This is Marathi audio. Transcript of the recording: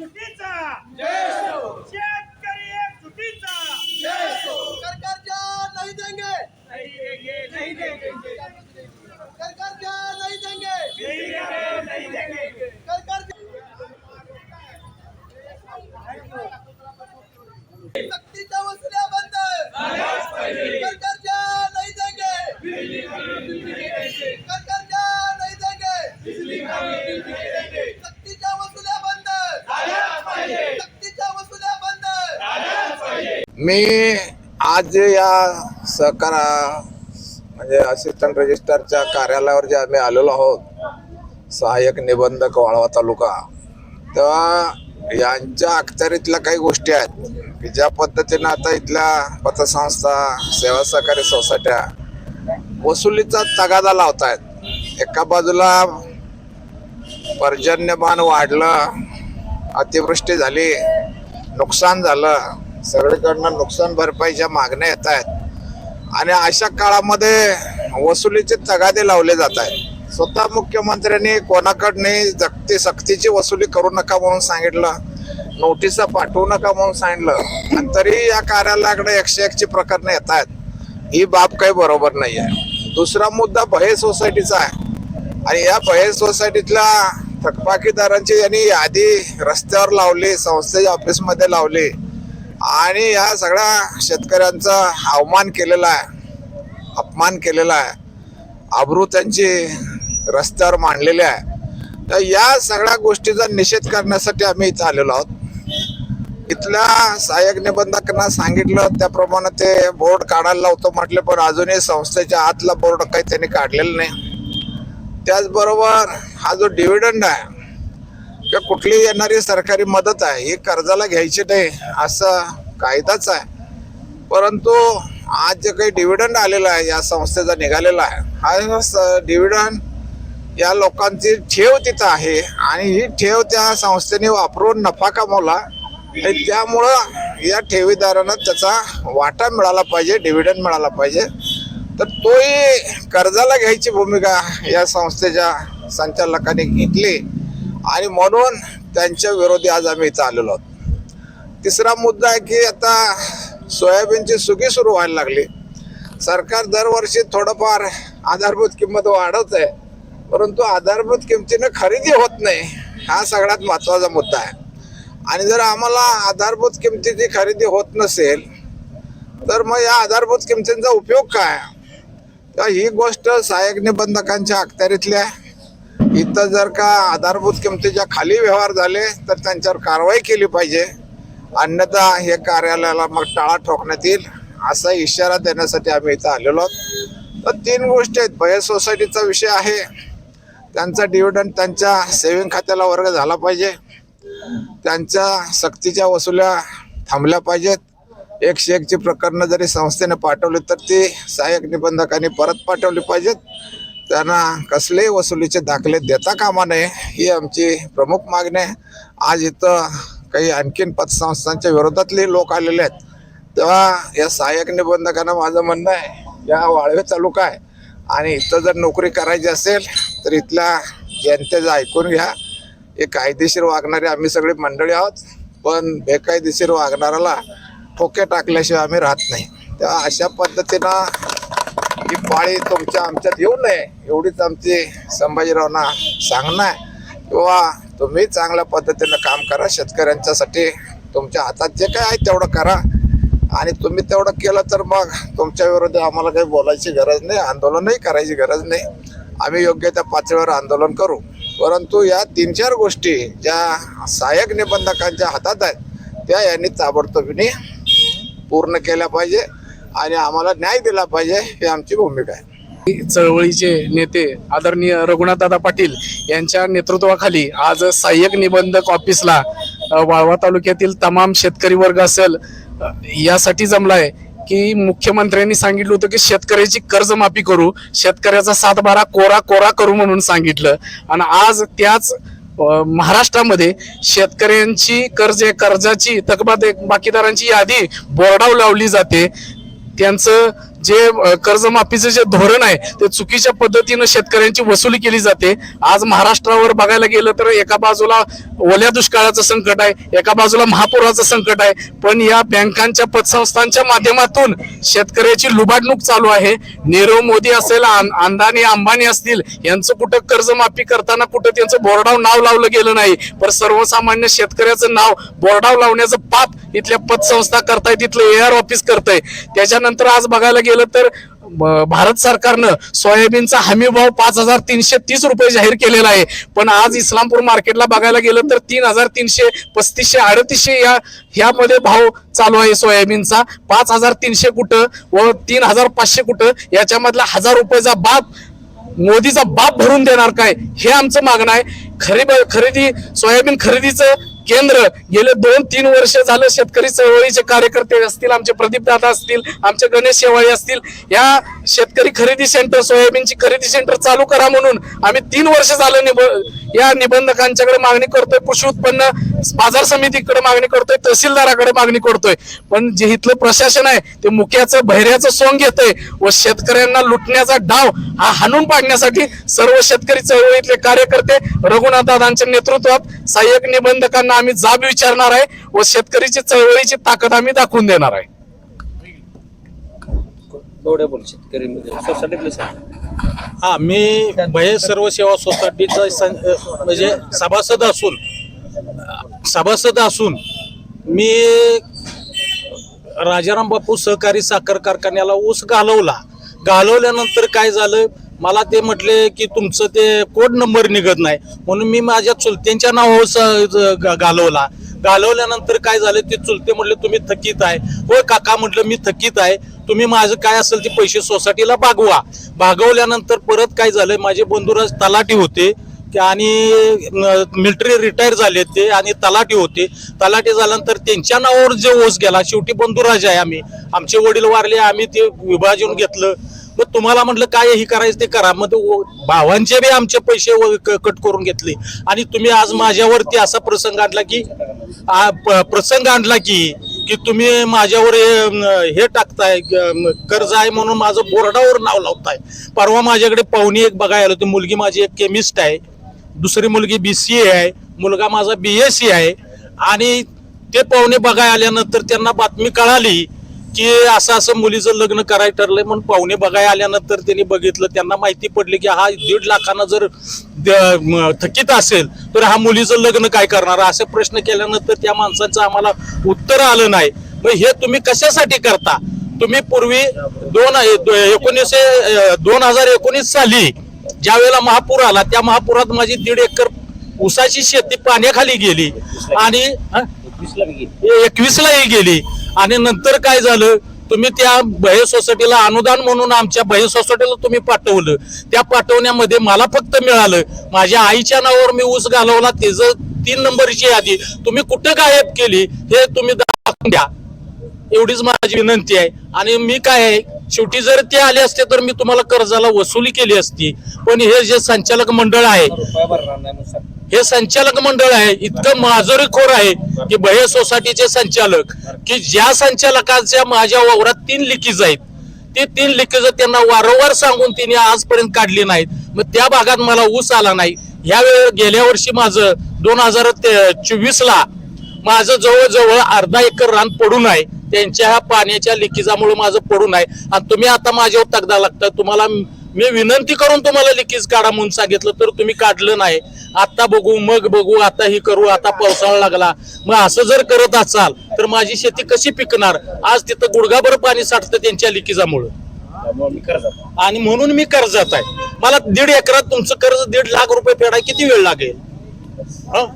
एकजुटीचा शेतकरी एकजुटीचा सरकारच्या नाही देंगे. नहीं देंगे नाही देंगे. नहीं देंगे. नहीं देंगे सक्तीच्या वसुल्या बंद. सरकारच्या नाही देंगे. सरकारच्या नाही देंगे सक्तीच्या वसुल्या बंद सक्तीच्या वसुल्या बंद मी आज या सहकारा म्हणजे असिस्टंट रजिस्ट्रारच्या कार्यालयावर जे आम्ही आलेलो आहोत सहाय्यक निबंधक वाळवा तालुका तेव्हा यांच्या अखत्यारीतल्या काही गोष्टी आहेत की ज्या पद्धतीनं आता इथल्या पतसंस्था सेवा सहकारी सोसायट्या वसुलीचा तगादा लावतायत. एका बाजूला पर्जन्यमान वाढलं अतिवृष्टी झाली नुकसान झालं सगळीकडनं नुकसान भरपाईच्या मागण्या येत आहेत. आणि अशा काळामध्ये वसुलीचे तगादे लावले जात आहेत. स्वतः मुख्यमंत्र्यांनी कोणाकडने जगती सक्तीची वसुली करू नका म्हणून सांगितलं नोटिसा पाठवू नका म्हणून सांगितलं आणि तरी या कार्यालयाकडे एकशे एकची प्रकरणं येत आहेत. ही बाब काही बरोबर नाही आहे दुसरा मुद्दा भये सोसायटीचा आहे. आणि या भये सोसायटीतल्या थकबाकीदारांची यांनी यादी रस्त्यावर लावली संस्थेच्या ऑफिसमध्ये लावली. आणि या सगळ्या शेतकऱ्यांचा अवमान केलेला आहे अपमान केलेला आहे. आबरू त्यांची रस्त्यावर मांडलेली आहे. तर या सगळ्या गोष्टीचा निषेध करण्यासाठी आम्ही इथं आलेलो आहोत. इथल्या सहाय्यक निबंधकांना सांगितलं त्याप्रमाणे ते बोर्ड काढायला लावतो म्हटले पण अजूनही संस्थेच्या आतला बोर्ड काही त्यांनी काढलेला नाही. त्याचबरोबर हा जो डिव्हिडंड आहे किंवा कुठली येणारी सरकारी मदत आहे ही कर्जाला घ्यायची नाही असं कायदाच आहे. परंतु आज जे काही डिव्हिडंड आलेला आहे या संस्थेचा निघालेला आहे हा डिव्हिडंड या लोकांची ठेव तिथं आहे आणि ही ठेव त्या संस्थेने वापरून नफा कमवला त्यामुळं या ठेवीदारांना त्याचा वाटा मिळाला पाहिजे डिव्हिडंड मिळाला पाहिजे. तर तोही कर्जाला घ्यायची भूमिका या संस्थेच्या संचालकाने घेतली. आणि म्हणून त्यांच्या विरोधी आज आम्ही इथं आलेलो आहोत. तिसरा मुद्दा आहे की आता सोयाबीनची सुगी सुरू व्हायला लागली. सरकार दरवर्षी थोडंफार आधारभूत किंमत वाढवत आहे परंतु आधारभूत किमतीनं खरेदी होत नाही हा सगळ्यात महत्त्वाचा मुद्दा आहे. आणि जर आम्हाला आधारभूत किमतीची खरेदी होत नसेल तर मग या आधारभूत किमतींचा उपयोग काय? तर ही गोष्ट सहाय्यक निबंधकांच्या अखत्यारीतली आहे. इथं जर का आधारभूत किमतीच्या खाली व्यवहार झाले तर त्यांच्यावर कारवाई केली पाहिजे. अन्यथा हे कार्यालयाला मग टाळा ठोकण्यात येईल असा इशारा देण्यासाठी आम्ही इथं आलेलो आहोत. तर तीन गोष्टी आहेत. भय सोसायटीचा विषय आहे. त्यांचा डिव्हिडंड त्यांच्या सेविंग खात्याला वर्ग झाला पाहिजे. त्यांच्या सक्तीच्या वसुल्या थांबल्या पाहिजेत. एकशे एकची प्रकरणं जरी संस्थेने पाठवली तर ती सहाय्यक निबंधकांनी परत पाठवली पाहिजेत. त्यांना कसलेही वसुलीचे दाखले देता कामा नये ही आमची प्रमुख मागणी आहे. आज इथं काही आणखीन पतसंस्थांच्या विरोधातले लोक आलेले आहेत. तेव्हा या सहाय्यक निबंधकांना माझं म्हणणं आहे या वाळवे तालुका आहे आणि इथं जर नोकरी करायची असेल तर इथल्या जनतेचं ऐकून घ्या. हे कायदेशीर वागणारे आम्ही सगळी मंडळी आहोत पण बेकायदेशीर वागणाऱ्याला ठोके टाकल्याशिवाय आम्ही राहत नाही. तेव्हा अशा पद्धतीनं ही पाळी तुमच्या आमच्यात येऊ नये एवढीच आमची संभाजीरावना सांगणं आहे. किंवा तुम्ही चांगल्या पद्धतीनं काम करा शेतकऱ्यांच्यासाठी तुमच्या हातात जे काय आहे तेवढं करा. आणि तुम्ही तेवढं केलं तर मग तुमच्या विरोधात आम्हाला काही बोलायची गरज नाही आंदोलनही करायची गरज नाही. आम्ही योग्य त्या पातळीवर आंदोलन करू. परंतु या तीन चार गोष्टी ज्या सहाय्यक निबंधकांच्या हातात आहेत त्या यांनी ताबडतोबीने पूर्ण केल्या पाहिजे. आणि आम्हाला न्याय दिला पाहिजे ही आमची भूमिका आहे. चळवळीचे नेते आदरणीय रघुनाथदादा पाटील यांच्या नेतृत्वाखाली आज सहाय्यक निबंधक ऑफिसला वाळवा तालुक्यातील तमाम शेतकरी वर्ग असेल यासाठी जमलाय की मुख्यमंत्र्यांनी सांगितलं होतं की शेतकऱ्याची कर्जमाफी करू शेतकऱ्याचा सातबारा कोरा कोरा करू म्हणून सांगितलं. आणि आज त्याच महाराष्ट्रामध्ये शेतकऱ्यांची कर्ज कर्जाची थकबाकी बाकीदारांची यादी बोर्डावर लावली जाते. त्यांचं जे कर्जमाफीचं जे धोरण आहे ते चुकीच्या पद्धतीनं शेतकऱ्यांची वसुली केली जाते. आज महाराष्ट्रावर बघायला गेलं तर एका बाजूला ओल्या दुष्काळाचं संकट आहे एका बाजूला महापुराचं संकट आहे. पण या बँकांच्या पतसंस्थांच्या माध्यमातून शेतकऱ्याची लुबाडणूक चालू आहे. नीरव मोदी असेल अंदानी अंबानी असतील यांचं कुठं कर्जमाफी करताना कुठं त्यांचं बोर्डाव नाव लावलं गेलं नाही. पण सर्वसामान्य शेतकऱ्याचं नाव बोर्डाव लावण्याचं पाप इथल्या पतसंस्था करताय तिथलं एआर ऑफिस करताय. त्याच्यानंतर आज बघायला गेलं तर भारत सरकारनं सोयाबीनचा हमी भाव पाच हजार तीनशे तीस रुपये जाहीर केलेला आहे. पण आज इस्लामपूर मार्केटला बघायला गेलं तर तीन हजार तीनशे पस्तीसशे अडतीसशे या ह्यामध्ये भाव चालू आहे सोयाबीनचा. पाच हजार तीनशे कुठं व तीन हजार पाचशे कुठं याच्यामधला हजार रुपयाचा बाप मोदीचा बाप भरून देणार काय? हे आमचं मागणं आहे. खरेदी खरेदी सोयाबीन खरेदीचं केंद्र. गेले दोन तीन वर्ष झालं शेतकरी चळवळीचे कार्यकर्ते असतील आमचे प्रदीप दादा असतील आमचे गणेश शेवाळे असतील. या शेतकरी खरेदी सेंटर सोयाबीनची खरेदी सेंटर चालू करा म्हणून आम्ही तीन वर्ष झालं निब या निबंधकांच्याकडे मागणी करतोय. कृषी उत्पन्न बाजार समितीकडे मागणी करतोय तहसीलदाराकडे मागणी करतोय. पण जे इथलं प्रशासन आहे ते मुख्याचं बहिऱ्याचं सोंग घेतंय व शेतकऱ्यांना लुटण्याचा डाव हा हाणून पाडण्यासाठी सर्व शेतकरी चळवळीतले कार्यकर्ते रघुनाथ दादांच्या नेतृत्वात सहाय्यक निबंधकांना आम्ही जाब विचारणार आहे व शेतकरीची चळवळीची ताकद आम्ही दाखवून देणार आहे. हा मी भय सर्व सेवा सोसायटीचा म्हणजे सभासद असून सभासद असून मी राजाराम बापू सहकारी साखर कारखान्याला ऊस घालवला. घालवल्यानंतर काय झालं? मला ते म्हटले की तुमचं ते कोड नंबर निघत नाही. म्हणून मी माझ्या चुलत्यांच्या नावावर स- ज- घालवला. घालवल्यानंतर काय झालं ते चुलते म्हटले तुम्ही थकीत आहे. होय काका म्हटलं मी थकीत आहे. तुम्ही माझं काय असेल ते पैसे सोसायटीला भागवा. भागवल्यानंतर परत काय झालं माझे बंधुराज तलाठी होते आणि मिलिटरी रिटायर झाले ते आणि तलाठी होते. तलाठी झाल्यानंतर त्यांच्या नावावर जे ओस गेला शेवटी बंधुराज आहे आम्ही. आमचे वडील वारले आम्ही ते विभाजून घेतलं. मग तुम्हाला म्हटलं काय हे करायचं ते करा. मग भावांचे बी आमचे पैसे व- कट करून घेतले. आणि तुम्ही आज माझ्यावरती असा प्रसंग आणला की प्रसंग आणला की की तुम्ही माझ्यावर हे, हे टाकताय कर्ज आहे म्हणून माझं बोर्डावर नाव लावताय. परवा माझ्याकडे पाहुणी एक बघायला होती. ती मुलगी माझी एक केमिस्ट आहे. दुसरी मुलगी बी सी ए आहे. मुलगा माझा बी एस सी आहे. आणि ते पाहुणे बघाय आल्यानंतर त्यांना बातमी कळाली की असं असं मुलीचं लग्न करायचं ठरलंय म्हणून पाहुणे बघायला आल्यानंतर त्यांनी बघितलं. त्यांना माहिती पडली की हा दीड लाखानं जर थकीत असेल तर हा मुलीचं लग्न काय करणार? असे प्रश्न केल्यानंतर त्या माणसाचं आम्हाला उत्तर आलं नाही. मग हे तुम्ही कशासाठी करता? तुम्ही पूर्वी दोन एकोणीसशे दोन हजार एकोणीस साली ज्या वेळेला महापूर आला त्या महापुरात माझी दीड एकर ऊसाची शेती पाण्याखाली गेली. आणि. एकवीसलाही गेली. आणि नंतर काय झालं? तुम्ही त्या भय सोसायटीला अनुदान म्हणून आमच्या भय सोसायटीला तुम्ही पाठवलं. त्या पाठवण्यामध्ये मला फक्त मिळालं. माझ्या आईच्या नावावर मी ऊस घालवला त्याचं तीन नंबरची यादी. तुम्ही कुठं गायब केली हे तुम्ही दाखवून द्या. एवढीच माझी विनंती आहे. आणि मी काय आहे शेवटी जर ते आले असते तर मी तुम्हाला कर्जाला वसुली केली असती. पण हे जे संचालक मंडळ आहे हे संचालक मंडळ आहे इतकं माजोरीखोर आहे की भय सोसायटीचे संचालक की ज्या संचालकांच्या माझ्या वावरात तीन लिकीज आहेत. ते तीन लिकीज त्यांना वारंवार सांगून तिने आजपर्यंत काढली नाहीत. मग त्या भागात मला ऊस आला नाही. ह्या वेळे गेल्या वर्षी माझं दोन हजार चोवीस ला माझं जवळजवळ अर्धा एकर रान पडून आहे. त्यांच्या ह्या पाण्याच्या लिकीजामुळे माझं पडून आहे. आणि तुम्ही आता माझ्यावर तगदा लागता तुम्हाला मी विनंती करून तुम्हाला लिकीज काढा म्हणून सांगितलं तर तुम्ही काढलं नाही. आता बघू मग बघू आता ही करू आता पावसाळा लागला. मग असं जर करत असाल तर माझी शेती कशी पिकणार? आज तिथं गुडघाभर पाणी साठतं त्यांच्या लिकीजामुळं. आणि म्हणून मी कर्जात आहे. मला दीड एकरात तुमचं कर्ज दीड लाख रुपये फेडाय किती वेळ लागेल? हं?